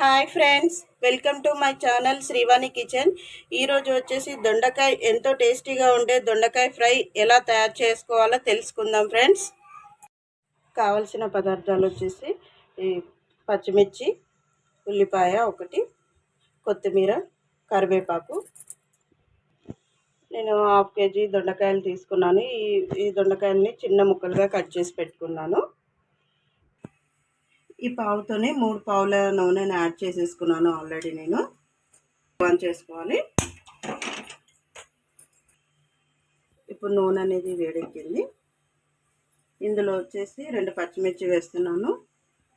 Hi friends welcome to my channel Srivani kitchen. ఈరోజు వచ్చేసి దొండకాయ ఎంతో టేస్టీగా ఉండే దొండకాయ ఫ్రై ఎలా తయారు చేసుకోవాలో తెలుసుకుందాం ఫ్రెండ్స్. కావలసిన పదార్థాలు వచ్చేసి ఈ పచ్చిమిర్చి ఉల్లిపాయ ఒకటి కొత్తిమీర కరివేపాకు. నేను హాఫ్ కేజీ దొండకాయలు తీసుకున్నాను. ఈ ఈ దొండకాయల్ని చిన్న ముక్కలుగా కట్ చేసి పెట్టుకున్నాను. ఈ పావుతోనే మూడు పావుల నూనెను యాడ్ చేసేసుకున్నాను ఆల్రెడీ నేను. ఆన్ చేసుకోవాలి. ఇప్పుడు నూనె అనేది వేడెక్కింది. ఇందులో వచ్చేసి రెండు పచ్చిమిర్చి వేస్తున్నాను.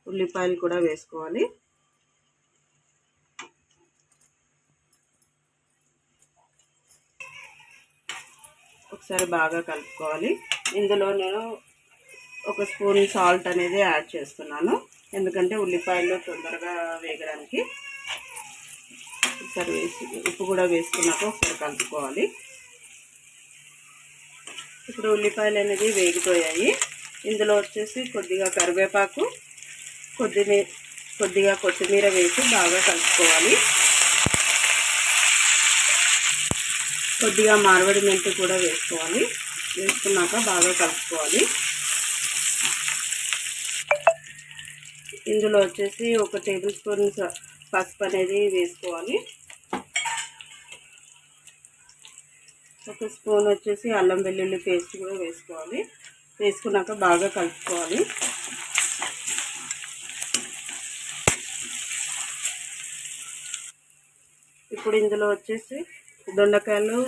ఉల్లిపాయలు కూడా వేసుకోవాలి. ఒకసారి బాగా కలుపుకోవాలి. ఇందులో నేను ఒక స్పూన్ సాల్ట్ అనేది యాడ్ చేస్తున్నాను. ఎందుకంటే ఉల్లిపాయలు తొందరగా వేగడానికి ఒకసారి వేసి ఉప్పు కూడా వేసుకున్నాక ఒకసారి కలుపుకోవాలి. ఇప్పుడు ఉల్లిపాయలు అనేది వేగిపోయాయి. ఇందులో వచ్చేసి కొద్దిగా కరివేపాకు కొద్దిమీ కొద్దిగా కొత్తిమీర వేసి బాగా కలుపుకోవాలి. కొద్దిగా మార్వడి మెంతి కూడా వేసుకోవాలి. వేసుకున్నాక బాగా కలుపుకోవాలి. ఇందులో వచ్చేసి ఒక టేబుల్ స్పూన్ పసుపు అనేది వేసుకోవాలి. ఒక స్పూన్ వచ్చేసి అల్లం వెల్లుల్లి పేస్ట్ కూడా వేసుకోవాలి. వేసుకున్నాక బాగా కలుపుకోవాలి. ఇప్పుడు ఇందులో వచ్చేసి దొండకాయలు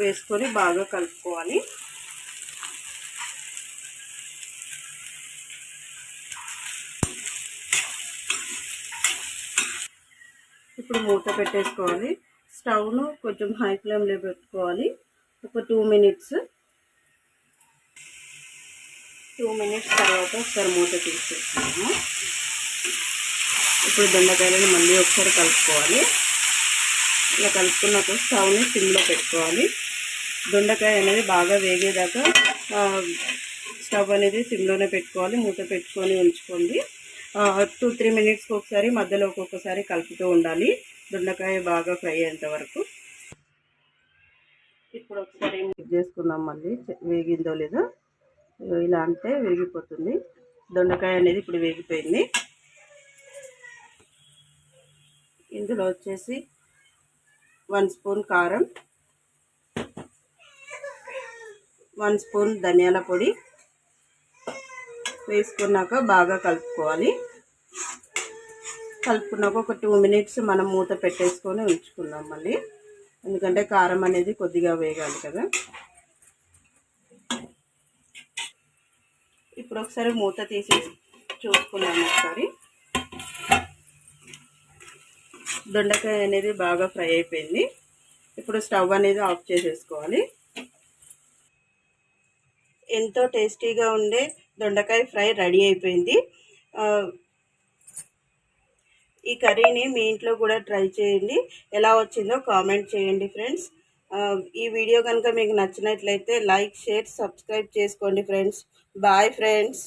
వేసుకొని బాగా కలుపుకోవాలి. ఇప్పుడు మూత పెట్టేసుకోవాలి. స్టవ్ను కొంచెం హై ఫ్లేమ్లో పెట్టుకోవాలి. ఒక టూ మినిట్స్. టూ మినిట్స్ తర్వాత ఒకసారి మూత తీసేసుకున్నాము ఇప్పుడు దొండకాయలను మళ్ళీ ఒకసారి కలుపుకోవాలి. ఇలా కలుపుకున్నాక స్టవ్ని సిమ్లో పెట్టుకోవాలి. దొండకాయ అనేది బాగా వేగేదాకా స్టవ్ అనేది సిమ్లోనే పెట్టుకోవాలి. మూత పెట్టుకొని ఉంచుకోండి. టూ త్రీ మినిట్స్కి ఒకసారి మధ్యలో ఒక్కొక్కసారి కలుపుతూ ఉండాలి. దొండకాయ బాగా ఫ్రై అయ్యేంత వరకు. ఇప్పుడు ఒకసారి మిక్స్ చేసుకుందాం మళ్ళీ. వేగిందో లేదో. ఇలా అంటే వేగిపోతుంది. దొండకాయ అనేది ఇప్పుడు వేగిపోయింది. ఇందులో వచ్చేసి వన్ స్పూన్ కారం వన్ స్పూన్ ధనియాల పొడి వేసుకున్నాక బాగా కలుపుకోవాలి. కలుపుకున్నాక ఒక టూ మినిట్స్ మనం మూత పెట్టేసుకొని ఉంచుకుందాం మళ్ళీ. ఎందుకంటే కారం అనేది కొద్దిగా వేగాలి కదా. ఇప్పుడు ఒకసారి మూత తీసి చూసుకున్నాము ఒకసారి. దొండకాయ అనేది బాగా ఫ్రై అయిపోయింది. ఇప్పుడు స్టవ్ అనేది ఆఫ్ చేసేసుకోవాలి. ఎంతో టేస్టీగా ఉండే దొండకాయ ఫ్రై రెడీ అయిపోయింది. ఈ కర్రీని మీ ఇంట్లో కూడా ట్రై చేయండి. ఎలా వచ్చిందో కామెంట్ చేయండి ఫ్రెండ్స్. ఈ వీడియో కనుక మీకు నచ్చినట్లయితే లైక్ షేర్ సబ్స్క్రైబ్ చేసుకోండి ఫ్రెండ్స్. Bye friends.